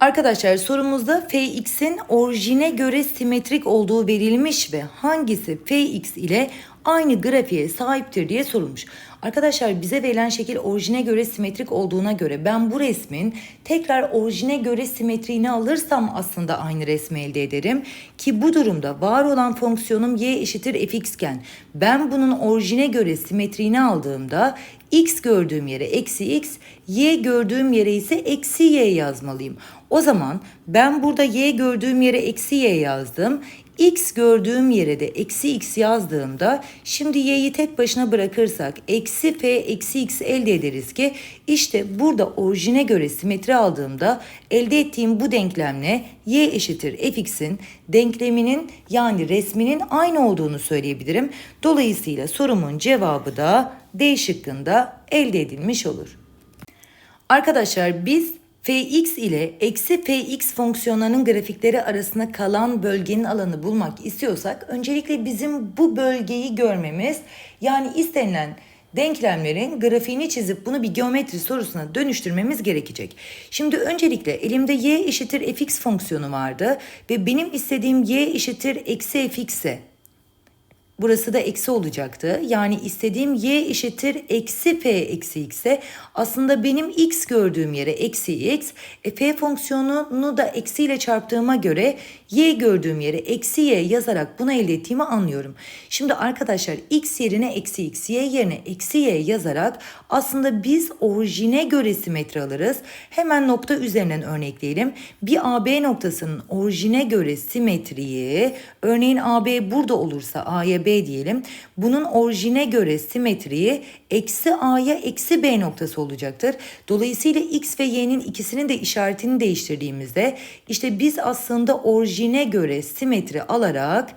Arkadaşlar sorumuzda Fx'in orijine göre simetrik olduğu verilmiş ve hangisi Fx ile aynı grafiğe sahiptir diye sorulmuş. Arkadaşlar bize verilen şekil orijine göre simetrik olduğuna göre ben bu resmin tekrar orijine göre simetriğini alırsam aslında aynı resmi elde ederim. Ki bu durumda var olan fonksiyonum y eşittir fx iken ben bunun orijine göre simetriğini aldığımda x gördüğüm yere eksi x, y gördüğüm yere ise eksi y yazmalıyım. O zaman ben burada y gördüğüm yere eksi y yazdım. X gördüğüm yere de eksi x yazdığımda şimdi y'yi tek başına bırakırsak eksi f eksi x elde ederiz ki işte burada orijine göre simetri aldığımda elde ettiğim bu denklemle y eşittir fx'in denkleminin yani resminin aynı olduğunu söyleyebilirim. Dolayısıyla sorumun cevabı da D şıkkında elde edilmiş olur. Arkadaşlar biz fx ile eksi fx fonksiyonlarının grafikleri arasında kalan bölgenin alanı bulmak istiyorsak öncelikle bizim bu bölgeyi görmemiz yani istenilen denklemlerin grafiğini çizip bunu bir geometri sorusuna dönüştürmemiz gerekecek. Şimdi öncelikle elimde y eşittir fx fonksiyonu vardı ve benim istediğim y eşittir eksi fx ise Burası da eksi olacaktı. Yani istediğim y eşittir eksi f eksi x'e aslında benim x gördüğüm yere eksi x. E, f fonksiyonunu da eksiyle çarptığıma göre y gördüğüm yere eksi y yazarak bunu elde ettiğimi anlıyorum. Şimdi arkadaşlar x yerine eksi x, y yerine eksi y yazarak aslında biz orijine göre simetri alırız. Hemen nokta üzerinden örnekleyelim. Bir AB noktasının orijine göre simetriyi örneğin AB burada olursa A'ya B diyelim. Bunun orijine göre simetriyi eksi A'ya eksi B noktası olacaktır. Dolayısıyla X ve Y'nin ikisinin de işaretini değiştirdiğimizde işte biz aslında orijine göre simetri alarak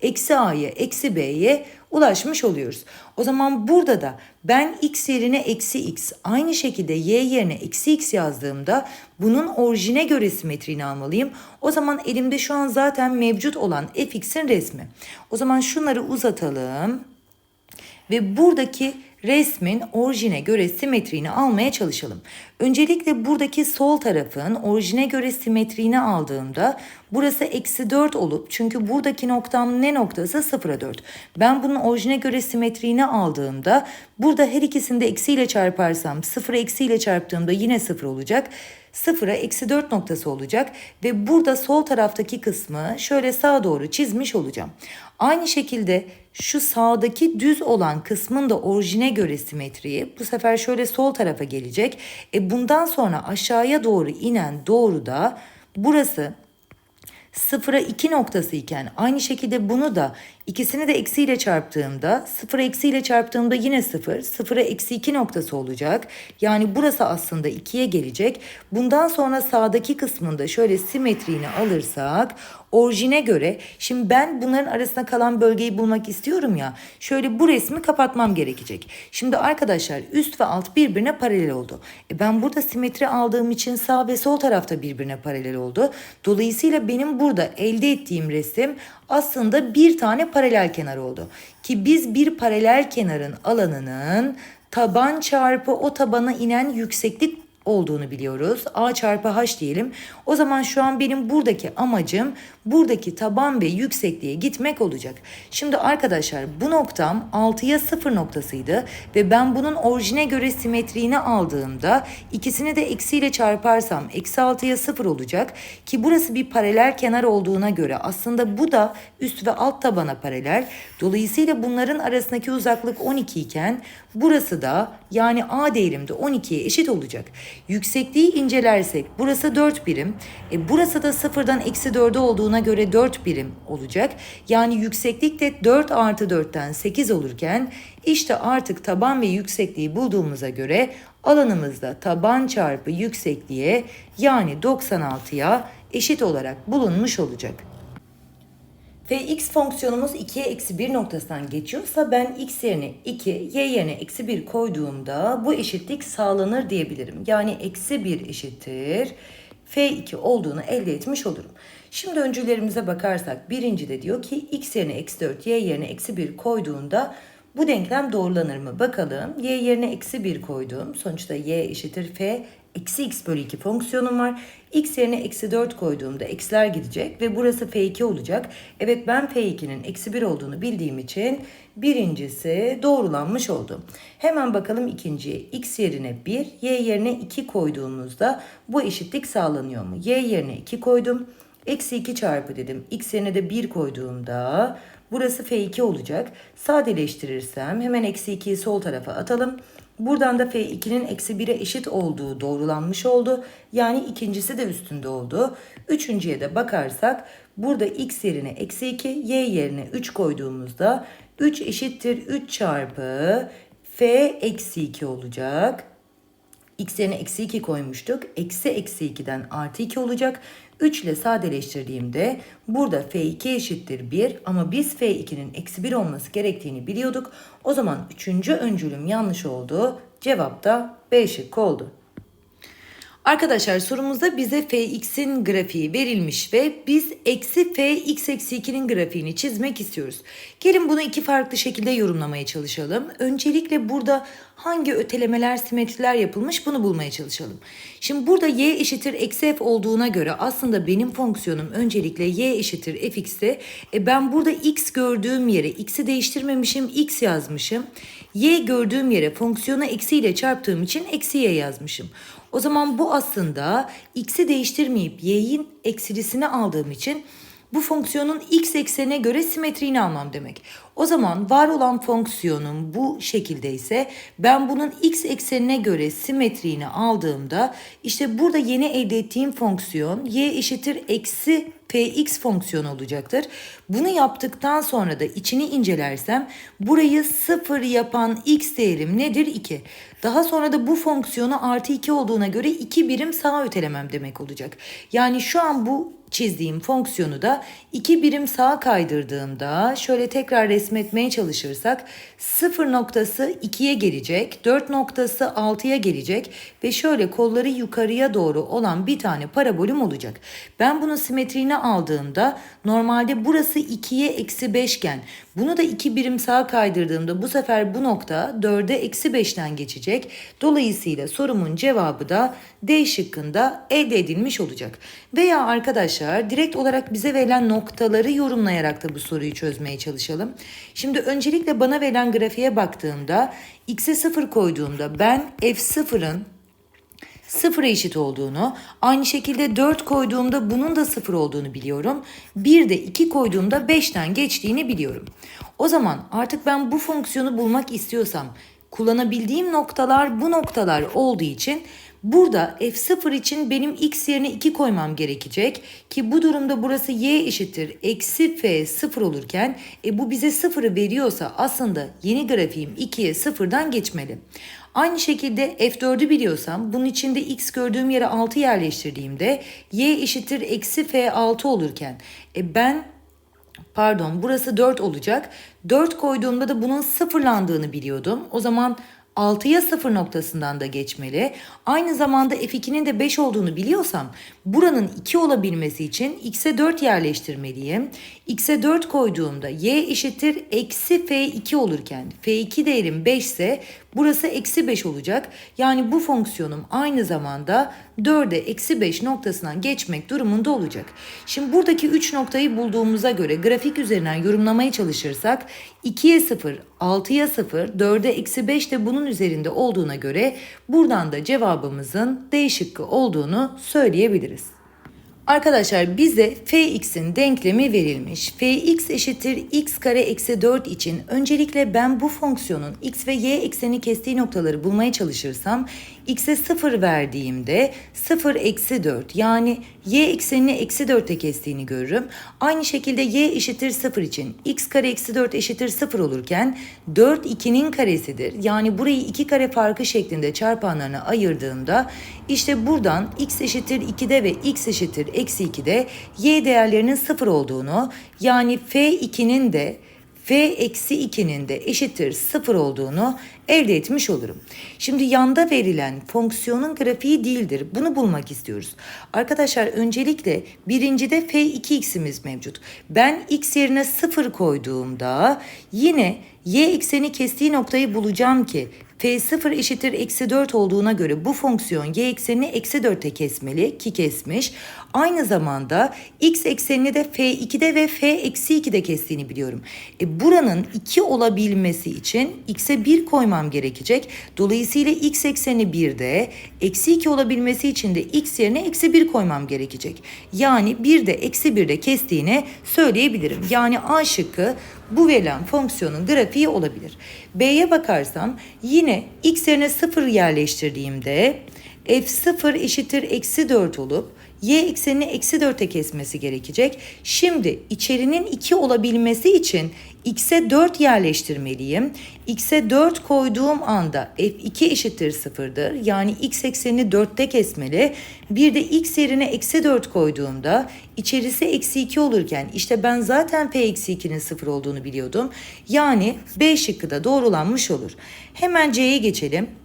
eksi A'ya eksi B'ye ulaşmış oluyoruz. O zaman burada da ben x yerine eksi x aynı şekilde y yerine eksi x yazdığımda bunun orijine göre simetriğini almalıyım. O zaman elimde şu an zaten mevcut olan fx'in resmi. O zaman şunları uzatalım ve buradaki resmin orijine göre simetriğini almaya çalışalım. Öncelikle buradaki sol tarafın orijine göre simetriğini aldığımda burası eksi 4 olup çünkü buradaki noktam ne noktası 0'a 4. Ben bunun orijine göre simetriğini aldığımda burada her ikisini de eksiyle çarparsam 0'ı eksiyle çarptığımda yine 0 olacak. 0'a eksi 4 noktası olacak ve burada sol taraftaki kısmı şöyle sağa doğru çizmiş olacağım. Aynı şekilde şu sağdaki düz olan kısmın da orijine göre simetriği bu sefer şöyle sol tarafa gelecek. E bundan sonra aşağıya doğru inen doğru da burası sıfıra 2 noktası iken aynı şekilde bunu da ikisini de eksiyle çarptığımda sıfır eksiyle çarptığımda yine sıfır sıfıra eksi 2 noktası olacak. Yani burası aslında 2'ye gelecek. Bundan sonra sağdaki kısmında şöyle simetriğini alırsak orijine göre şimdi ben bunların arasında kalan bölgeyi bulmak istiyorum ya. Şöyle bu resmi kapatmam gerekecek. Şimdi arkadaşlar üst ve alt birbirine paralel oldu. E ben burada simetri aldığım için sağ ve sol tarafta birbirine paralel oldu. Dolayısıyla benim burada elde ettiğim resim aslında bir tane paralel kenar oldu. Ki biz bir paralel kenarın alanının taban çarpı o tabana inen yükseklik olduğunu biliyoruz. A çarpı H diyelim. O zaman şu an benim buradaki amacım buradaki taban ve yüksekliğe gitmek olacak. Şimdi arkadaşlar bu noktam 6'ya 0 noktasıydı ve ben bunun orijine göre simetriğini aldığımda ikisini de eksiyle çarparsam eksi 6'ya 0 olacak ki burası bir paralel kenar olduğuna göre aslında bu da üst ve alt tabana paralel. Dolayısıyla bunların arasındaki uzaklık 12 iken burası da yani A değerim de 12'ye eşit olacak. Yüksekliği incelersek burası 4 birim. E burası da sıfırdan eksi 4'e olduğuna göre 4 birim olacak. Yani yükseklik de 4 artı 4'ten 8 olurken işte artık taban ve yüksekliği bulduğumuza göre alanımızda taban çarpı yüksekliğe yani 96'ya eşit olarak bulunmuş olacak. Fx fonksiyonumuz 2'ye eksi 1 noktasından geçiyorsa ben x yerine 2, y yerine eksi 1 koyduğumda bu eşitlik sağlanır diyebilirim. Yani eksi 1 eşittir f2 olduğunu elde etmiş olurum. Şimdi öncülerimize bakarsak birinci de diyor ki x yerine eksi 4, y yerine eksi 1 koyduğunda bu denklem doğrulanır mı? Bakalım y yerine eksi 1 koydum. Sonuçta y eşittir f eksi x bölü 2 fonksiyonum var. x yerine eksi 4 koyduğumda eksiler gidecek ve burası f2 olacak. Evet ben f2'nin eksi 1 olduğunu bildiğim için birincisi doğrulanmış oldu. Hemen bakalım ikinciye. x yerine 1, y yerine 2 koyduğumuzda bu eşitlik sağlanıyor mu? y yerine 2 koydum. Eksi 2 çarpı dedim. X yerine de 1 koyduğumda burası F2 olacak. Sadeleştirirsem hemen eksi 2'yi sol tarafa atalım. Buradan da F2'nin eksi 1'e eşit olduğu doğrulanmış oldu. Yani ikincisi de üstünde oldu. Üçüncüye de bakarsak burada x yerine eksi 2, y yerine 3 koyduğumuzda 3 eşittir 3 çarpı f eksi 2 olacak. X yerine eksi 2 koymuştuk. Eksi eksi 2'den artı 2 olacak. 3 ile sadeleştirdiğimde burada F2 eşittir 1 ama biz F2'nin eksi 1 olması gerektiğini biliyorduk. O zaman 3. öncülüm yanlış oldu. Cevap da B şıkkı oldu. Arkadaşlar sorumuzda bize fx'in grafiği verilmiş ve biz eksi fx eksi 2'nin grafiğini çizmek istiyoruz. Gelin bunu iki farklı şekilde yorumlamaya çalışalım. Öncelikle burada hangi ötelemeler, simetriler yapılmış bunu bulmaya çalışalım. Şimdi burada y eşittir eksi f olduğuna göre aslında benim fonksiyonum öncelikle y eşittir fx'te. E ben burada x gördüğüm yere x'i değiştirmemişim, x yazmışım. y gördüğüm yere fonksiyonu eksiyle çarptığım için eksi y yazmışım. O zaman bu aslında x'i değiştirmeyip y'in eksilisini aldığım için bu fonksiyonun x eksenine göre simetriğini almam demek. O zaman var olan fonksiyonun bu şekilde ise ben bunun x eksenine göre simetriğini aldığımda işte burada yeni elde ettiğim fonksiyon y eşittir eksi px fonksiyonu olacaktır. Bunu yaptıktan sonra da içini incelersem burayı sıfır yapan x değerim nedir? 2. Daha sonra da bu fonksiyonu artı 2 olduğuna göre 2 birim sağa ötelemem demek olacak. Yani şu an bu çizdiğim fonksiyonu da 2 birim sağa kaydırdığımda şöyle tekrar resmetmeye çalışırsak 0 noktası 2'ye gelecek, 4 noktası 6'ya gelecek ve şöyle kolları yukarıya doğru olan bir tane parabolüm olacak. Ben bunun simetriğini aldığımda normalde burası 2'ye eksi 5 iken bunu da 2 birim sağa kaydırdığımda bu sefer bu nokta 4'e eksi 5'ten geçecek. Dolayısıyla sorumun cevabı da D şıkkında elde edilmiş olacak. Veya arkadaşlar direkt olarak bize verilen noktaları yorumlayarak da bu soruyu çözmeye çalışalım. Şimdi öncelikle bana verilen grafiğe baktığımda x'e 0 koyduğumda ben f0'ın sıfıra eşit olduğunu, aynı şekilde 4 koyduğumda bunun da sıfır olduğunu biliyorum. Bir de 2 koyduğumda 5'ten geçtiğini biliyorum. O zaman artık ben bu fonksiyonu bulmak istiyorsam kullanabildiğim noktalar bu noktalar olduğu için Burada f0 için benim x yerine 2 koymam gerekecek ki bu durumda burası y eşittir eksi f 0 olurken e bu bize 0'ı veriyorsa aslında yeni grafiğim 2'ye 0'dan geçmeli. Aynı şekilde f4'ü biliyorsam bunun içinde x gördüğüm yere 6 yerleştirdiğimde y eşittir eksi f6 olurken e ben pardon burası 4 olacak. 4 koyduğumda da bunun sıfırlandığını biliyordum. O zaman 6'ya 0 noktasından da geçmeli. Aynı zamanda f2'nin de 5 olduğunu biliyorsam buranın 2 olabilmesi için x'e 4 yerleştirmeliyim. x'e 4 koyduğumda y eşittir eksi f2 olurken f2 değerim 5 ise burası eksi 5 olacak. Yani bu fonksiyonum aynı zamanda 4'e eksi 5 noktasından geçmek durumunda olacak. Şimdi buradaki 3 noktayı bulduğumuza göre grafik üzerinden yorumlamaya çalışırsak 2'ye 0, 6'ya 0, 4'e eksi 5 de bunun üzerinde olduğuna göre buradan da cevabımızın D şıkkı olduğunu söyleyebiliriz. Arkadaşlar bize fx'in denklemi verilmiş. fx eşittir x kare eksi 4 için öncelikle ben bu fonksiyonun x ve y ekseni kestiği noktaları bulmaya çalışırsam x'e 0 verdiğimde 0 eksi 4 yani y eksenini eksi 4'te kestiğini görürüm. Aynı şekilde y eşittir 0 için x kare eksi 4 eşittir 0 olurken 4 2'nin karesidir. Yani burayı 2 kare farkı şeklinde çarpanlarına ayırdığımda işte buradan x eşittir 2'de ve x eşittir eksi 2'de y değerlerinin 0 olduğunu yani f2'nin de f eksi 2'nin de eşittir 0 olduğunu elde etmiş olurum. Şimdi yanda verilen fonksiyonun grafiği değildir. Bunu bulmak istiyoruz. Arkadaşlar öncelikle birincide f2x'imiz mevcut. Ben x yerine 0 koyduğumda yine y ekseni kestiği noktayı bulacağım ki f0 eşittir eksi 4 olduğuna göre bu fonksiyon y eksenini eksi 4'te kesmeli ki kesmiş. Aynı zamanda x eksenini de f2'de ve f eksi 2'de kestiğini biliyorum. E buranın 2 olabilmesi için x'e 1 koymam gerekecek. Dolayısıyla x ekseni 1'de eksi 2 olabilmesi için de x yerine eksi 1 koymam gerekecek. Yani 1'de eksi 1'de kestiğini söyleyebilirim. Yani A şıkkı bu verilen fonksiyonun grafiği olabilir. B'ye bakarsam yine x yerine 0 yerleştirdiğimde f0 eşittir eksi 4 olup y eksenini eksi 4'e kesmesi gerekecek. Şimdi içerinin 2 olabilmesi için x'e 4 yerleştirmeliyim. x'e 4 koyduğum anda f2 eşittir 0'dır. Yani x eksenini 4'te kesmeli. Bir de x yerine eksi 4 koyduğumda içerisi eksi 2 olurken işte ben zaten p eksi 2'nin 0 olduğunu biliyordum. Yani B şıkkı da doğrulanmış olur. Hemen C'ye geçelim.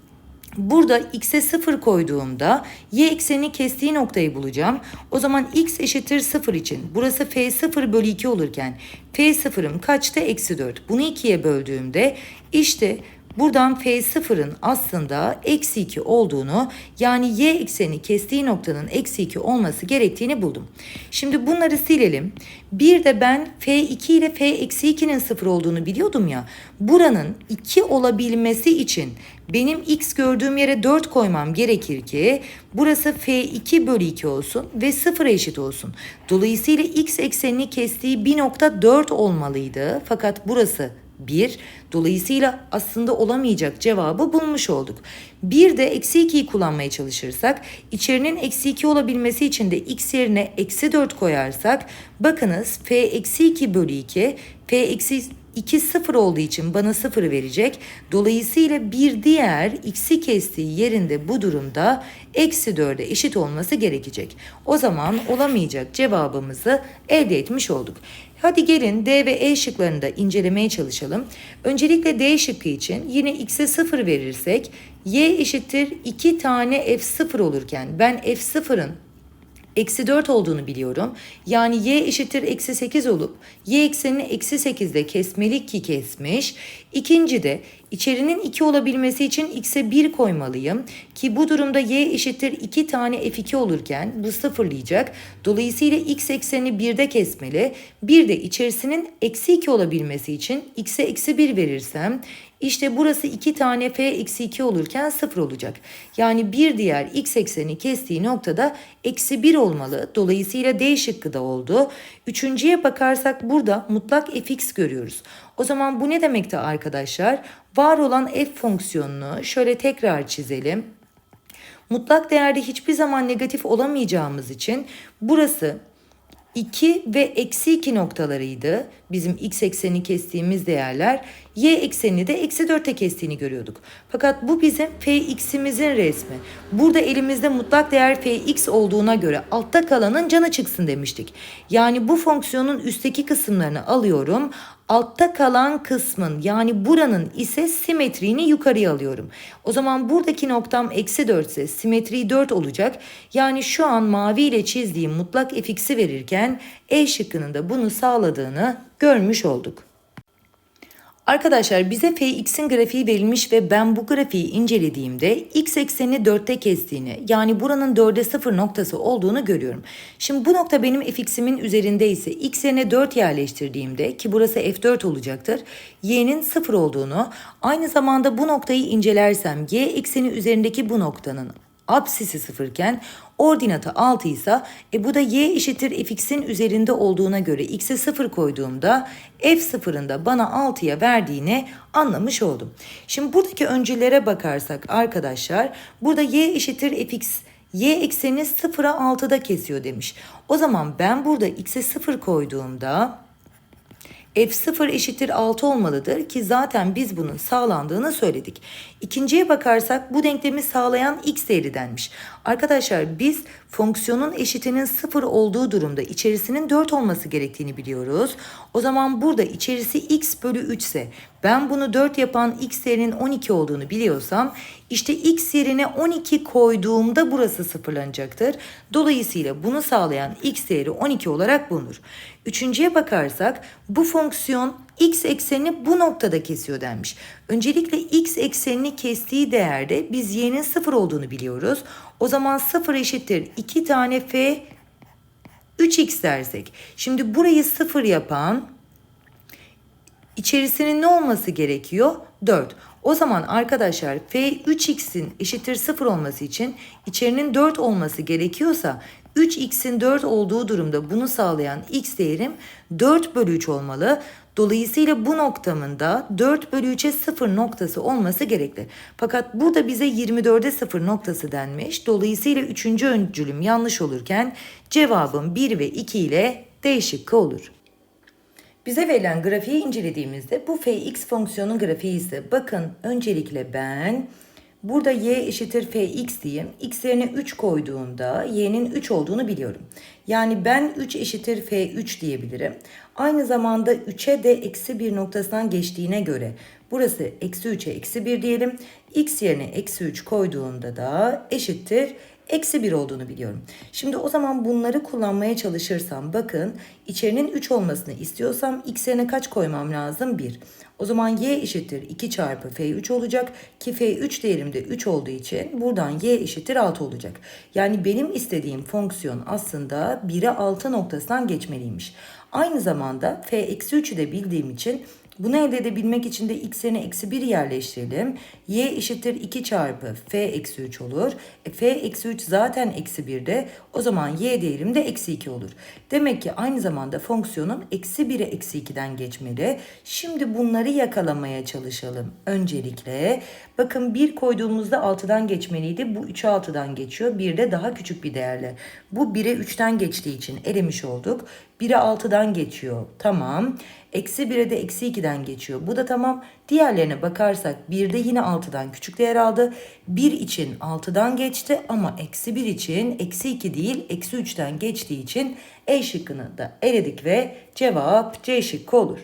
Burada x'e 0 koyduğumda y eksenini kestiği noktayı bulacağım. O zaman x eşittir 0 için burası f0 bölü 2 olurken f0'ım kaçta? Eksi 4. Bunu 2'ye böldüğümde işte buradan f0'ın aslında eksi 2 olduğunu yani y ekseni kestiği noktanın eksi 2 olması gerektiğini buldum. Şimdi bunları silelim. Bir de ben f2 ile f eksi 2'nin 0 olduğunu biliyordum ya. Buranın 2 olabilmesi için benim x gördüğüm yere 4 koymam gerekir ki burası f2 bölü 2 olsun ve 0'a eşit olsun. Dolayısıyla x eksenini kestiği bir nokta 4 olmalıydı. Fakat burası 1. Dolayısıyla aslında olamayacak cevabı bulmuş olduk. Bir de eksi 2'yi kullanmaya çalışırsak içerinin eksi 2 olabilmesi için de x yerine eksi 4 koyarsak bakınız f eksi 2 bölü 2 f eksi 2 sıfır olduğu için bana sıfırı verecek. Dolayısıyla bir diğer x'i kestiği yerinde bu durumda eksi 4'e eşit olması gerekecek. O zaman olamayacak cevabımızı elde etmiş olduk. Hadi gelin D ve E şıklarını da incelemeye çalışalım. Öncelikle D şıkkı için yine x'e 0 verirsek y eşittir 2 tane f0 olurken ben f0'ın eksi 4 olduğunu biliyorum. Yani y eşittir eksi 8 olup y eksenini eksi 8'de kesmeli ki kesmiş. İkinci de içerinin 2 olabilmesi için x'e 1 koymalıyım. Ki bu durumda y eşittir 2 tane f2 olurken bu sıfırlayacak. Dolayısıyla x eksenini 1'de kesmeli. Bir de içerisinin eksi 2 olabilmesi için x'e eksi 1 verirsem işte burası 2 tane f eksi 2 olurken 0 olacak. Yani bir diğer x ekseni kestiği noktada eksi 1 olmalı. Dolayısıyla D şıkkı da oldu. Üçüncüye bakarsak burada mutlak fx görüyoruz. O zaman bu ne demekti arkadaşlar? Var olan f fonksiyonunu şöyle tekrar çizelim. Mutlak değerde hiçbir zaman negatif olamayacağımız için burası 2 ve eksi 2 noktalarıydı. Bizim x ekseni kestiğimiz değerler. Y eksenini de eksi 4'te kestiğini görüyorduk. Fakat bu bizim fx'imizin resmi. Burada elimizde mutlak değer fx olduğuna göre altta kalanın canı çıksın demiştik. Yani bu fonksiyonun üstteki kısımlarını alıyorum. Altta kalan kısmın yani buranın ise simetriğini yukarıya alıyorum. O zaman buradaki noktam eksi 4 ise simetriği 4 olacak. Yani şu an mavi ile çizdiğim mutlak fx'i verirken E şıkkının da bunu sağladığını görmüş olduk. Arkadaşlar bize fx'in grafiği verilmiş ve ben bu grafiği incelediğimde x eksenini 4'te kestiğini yani buranın 4'e 0 noktası olduğunu görüyorum. Şimdi bu nokta benim fx'imin üzerinde ise x yerine 4 yerleştirdiğimde ki burası f4 olacaktır y'nin 0 olduğunu aynı zamanda bu noktayı incelersem y ekseni üzerindeki bu noktanın apsisi sıfırken ordinatı 6 ise e bu da y eşittir fx'in üzerinde olduğuna göre x'e 0 koyduğumda f sıfırın da bana 6'ya verdiğini anlamış oldum. Şimdi buradaki öncülere bakarsak arkadaşlar burada y eşittir fx y eksenini 0'a 6'da kesiyor demiş. O zaman ben burada x'e 0 koyduğumda f0 eşittir 6 olmalıdır ki zaten biz bunun sağlandığını söyledik. İkinciye bakarsak bu denklemi sağlayan x değeri denmiş. Arkadaşlar biz fonksiyonun eşitinin 0 olduğu durumda içerisinin 4 olması gerektiğini biliyoruz. O zaman burada içerisi x bölü 3 ise ben bunu 4 yapan x değerinin 12 olduğunu biliyorsam İşte x yerine 12 koyduğumda burası sıfırlanacaktır. Dolayısıyla bunu sağlayan x değeri 12 olarak bulunur. Üçüncüye bakarsak bu fonksiyon x eksenini bu noktada kesiyor denmiş. Öncelikle x eksenini kestiği değerde biz y'nin sıfır olduğunu biliyoruz. O zaman sıfır eşittir 2 tane f 3x dersek. Şimdi burayı sıfır yapan içerisinin ne olması gerekiyor? 4. O zaman arkadaşlar f 3x'in eşittir 0 olması için içerinin 4 olması gerekiyorsa 3x'in 4 olduğu durumda bunu sağlayan x değerim 4 bölü 3 olmalı. Dolayısıyla bu noktamın da 4 bölü 3'e 0 noktası olması gerekli. Fakat burada bize 24'e 0 noktası denmiş. Dolayısıyla 3. öncülüm yanlış olurken cevabım 1 ve 2 ile D şıkkı olur. Bize verilen grafiği incelediğimizde bu fx fonksiyonun grafiği ise bakın öncelikle ben burada y eşittir fx diyeyim. x yerine 3 koyduğumda y'nin 3 olduğunu biliyorum. Yani ben 3 eşittir f3 diyebilirim. Aynı zamanda 3'e de eksi 1 noktasından geçtiğine göre burası eksi 3'e eksi 1 diyelim. x yerine eksi 3 koyduğumda da eşittir eksi 1 olduğunu biliyorum. Şimdi o zaman bunları kullanmaya çalışırsam bakın içerinin 3 olmasını istiyorsam x yerine kaç koymam lazım? 1. O zaman y eşittir 2 çarpı f3 olacak ki f3 değerim de 3 olduğu için buradan y eşittir 6 olacak. Yani benim istediğim fonksiyon aslında 1'e 6 noktasından geçmeliymiş. Aynı zamanda f eksi 3'ü de bildiğim için bunu elde edebilmek için de x yerine eksi 1 yerleştirelim. y eşittir 2 çarpı f eksi 3 olur. E, f eksi 3 zaten eksi 1'de. O zaman y değerim de eksi 2 olur. Demek ki aynı zamanda fonksiyonum eksi 1'e eksi 2'den geçmeli. Şimdi bunları yakalamaya çalışalım. Öncelikle bakın 1 koyduğumuzda 6'dan geçmeliydi. Bu 3'e 6'dan geçiyor. 1 de daha küçük bir değerle. Bu 1'e 3'ten geçtiği için elemiş olduk. 1'e 6'dan geçiyor. Tamam. Eksi 1'e de eksi 2'den geçiyor. Bu da tamam. Diğerlerine bakarsak 1'de yine 6'dan küçük değer aldı. 1 için 6'dan geçti ama eksi 1 için eksi 2 değil eksi 3'ten geçtiği için E şıkkını da eledik ve cevap C şıkkı olur.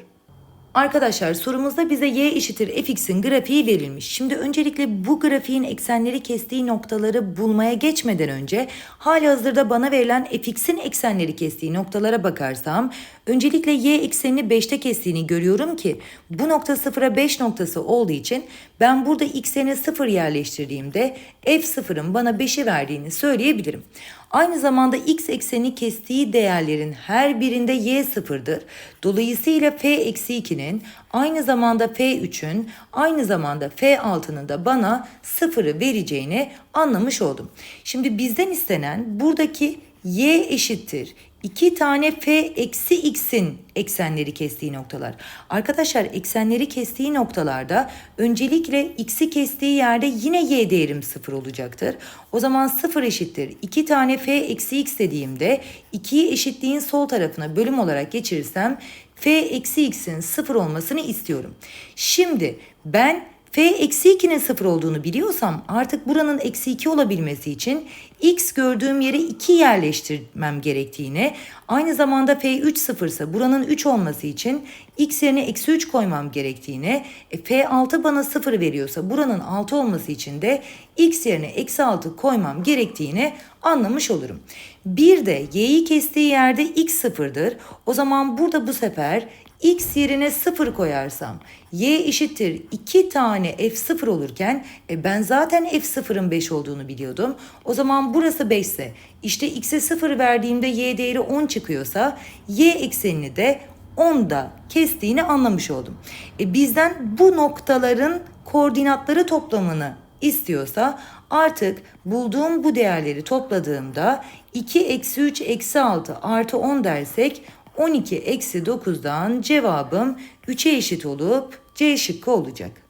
Arkadaşlar sorumuzda bize y eşittir fx'in grafiği verilmiş. Şimdi öncelikle bu grafiğin eksenleri kestiği noktaları bulmaya geçmeden önce hali hazırda bana verilen fx'in eksenleri kestiği noktalara bakarsam öncelikle y eksenini 5'te kestiğini görüyorum ki bu nokta 0'a 5 noktası olduğu için ben burada x'ine 0 yerleştirdiğimde f0'ın bana 5'i verdiğini söyleyebilirim. Aynı zamanda x ekseni kestiği değerlerin her birinde y sıfırdır. Dolayısıyla f eksi 2'nin aynı zamanda f3'ün aynı zamanda f6'nın da bana sıfırı vereceğini anlamış oldum. Şimdi bizden istenen buradaki y eşittir 2 tane f eksi x'in eksenleri kestiği noktalar. Arkadaşlar eksenleri kestiği noktalarda öncelikle x'i kestiği yerde yine y değerim 0 olacaktır. O zaman 0 eşittir 2 tane f eksi x dediğimde 2'yi eşitliğin sol tarafına bölüm olarak geçirirsem f eksi x'in 0 olmasını istiyorum. Şimdi ben f eksi 2'nin 0 olduğunu biliyorsam artık buranın eksi 2 olabilmesi için x gördüğüm yere 2 yerleştirmem gerektiğini aynı zamanda f3 sıfırsa buranın 3 olması için x yerine eksi 3 koymam gerektiğini e, f6 bana 0 veriyorsa buranın 6 olması için de x yerine eksi 6 koymam gerektiğini anlamış olurum. Bir de y'yi kestiği yerde x sıfırdır. O zaman burada bu sefer x yerine 0 koyarsam y eşittir 2 tane f0 olurken e, ben zaten f0'ın 5 olduğunu biliyordum. O zaman burası 5 ise işte x'e 0 verdiğimde y değeri 10 çıkıyorsa y eksenini de 10'da kestiğini anlamış oldum. E, bizden bu noktaların koordinatları toplamını istiyorsa artık bulduğum bu değerleri topladığımda 2 eksi 3 eksi 6 artı 10 dersek 12 eksi 9'dan cevabım 3'e eşit olup C şıkkı olacak.